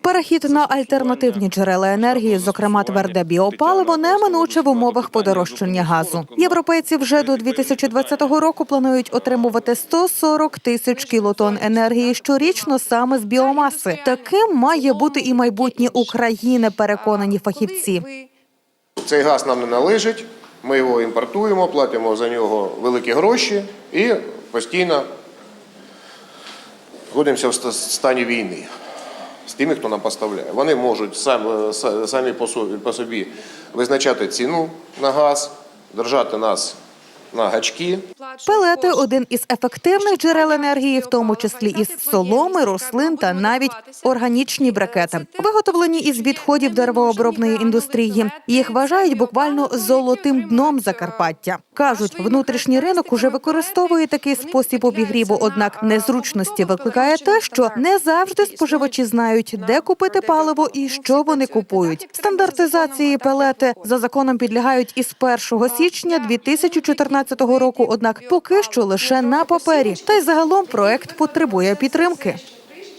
Перехід на альтернативні джерела енергії, зокрема тверде біопаливо, неминуче в умовах подорожчання газу. Європейці вже до 2020 року планують отримувати 140 тисяч кілотон енергії щорічно саме з біомаси. Таким має бути і майбутнє України, переконані фахівці. Цей газ нам не належить, ми його імпортуємо, платимо за нього великі гроші і постійно знаходимося в стані війни з тими, хто нам поставляє. Вони можуть сам- самі по собі, по собі визначати ціну на газ, держати нас на гачки. Пелети один із ефективних джерел енергії, в тому числі із соломи, рослин та навіть органічні брикети, виготовлені із відходів деревообробної індустрії. Їх вважають буквально золотим дном Закарпаття. кажуть, внутрішній ринок уже використовує такий спосіб обігріву. Однак незручності викликає те, що не завжди споживачі знають, де купити паливо і що вони купують. Стандартизації пелети за законом підлягають із 1 січня 2014 року. Однак поки що лише на папері. Та й загалом проект потребує підтримки.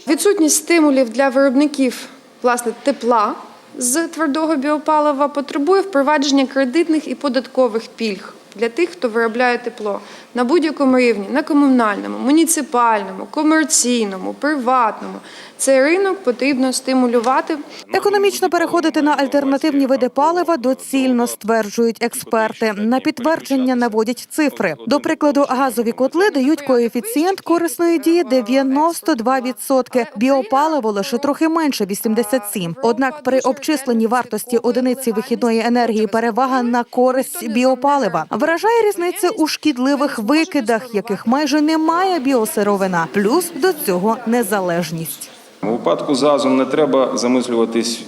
Відсутність стимулів для виробників власне тепла з твердого біопалива потребує впровадження кредитних і податкових пільг для тих, хто виробляє тепло на будь-якому рівні, на комунальному, муніципальному, комерційному, приватному. Цей ринок потрібно стимулювати. Економічно переходити на альтернативні види палива доцільно стверджують експерти. На підтвердження наводять цифри. До прикладу, газові котли дають коефіцієнт корисної дії 92%. Біопаливо лише трохи менше 87%. Однак при обчисленні вартості одиниці вихідної енергії перевага на користь біопалива вражає різниця у шкідливих викидах, яких майже немає біосировина. Плюс до цього незалежність. У випадку з газом не треба замислюватись,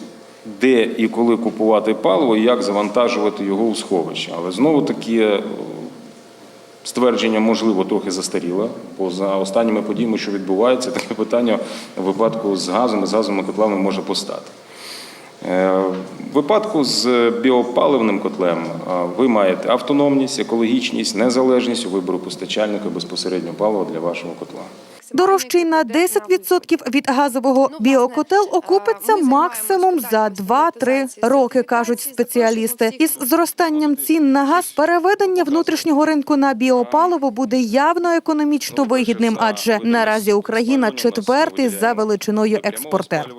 де і коли купувати паливо, і як завантажувати його у сховище. Але знову таки ствердження, можливо, трохи застаріло, бо за останніми подіями, що відбувається, таке питання в випадку з газом і з газовими котлами може постати. Е, В випадку з біопаливним котлем е, ви маєте автономність, екологічність, незалежність у вибору постачальника безпосередньо палива для вашого котла. Дорожчий на 10% від газового біокотел окупиться максимум за 2-3 роки, кажуть спеціалісти. Із зростанням цін на газ переведення внутрішнього ринку на біопаливо буде явно економічно вигідним, адже наразі Україна четвертий за величиною експортер.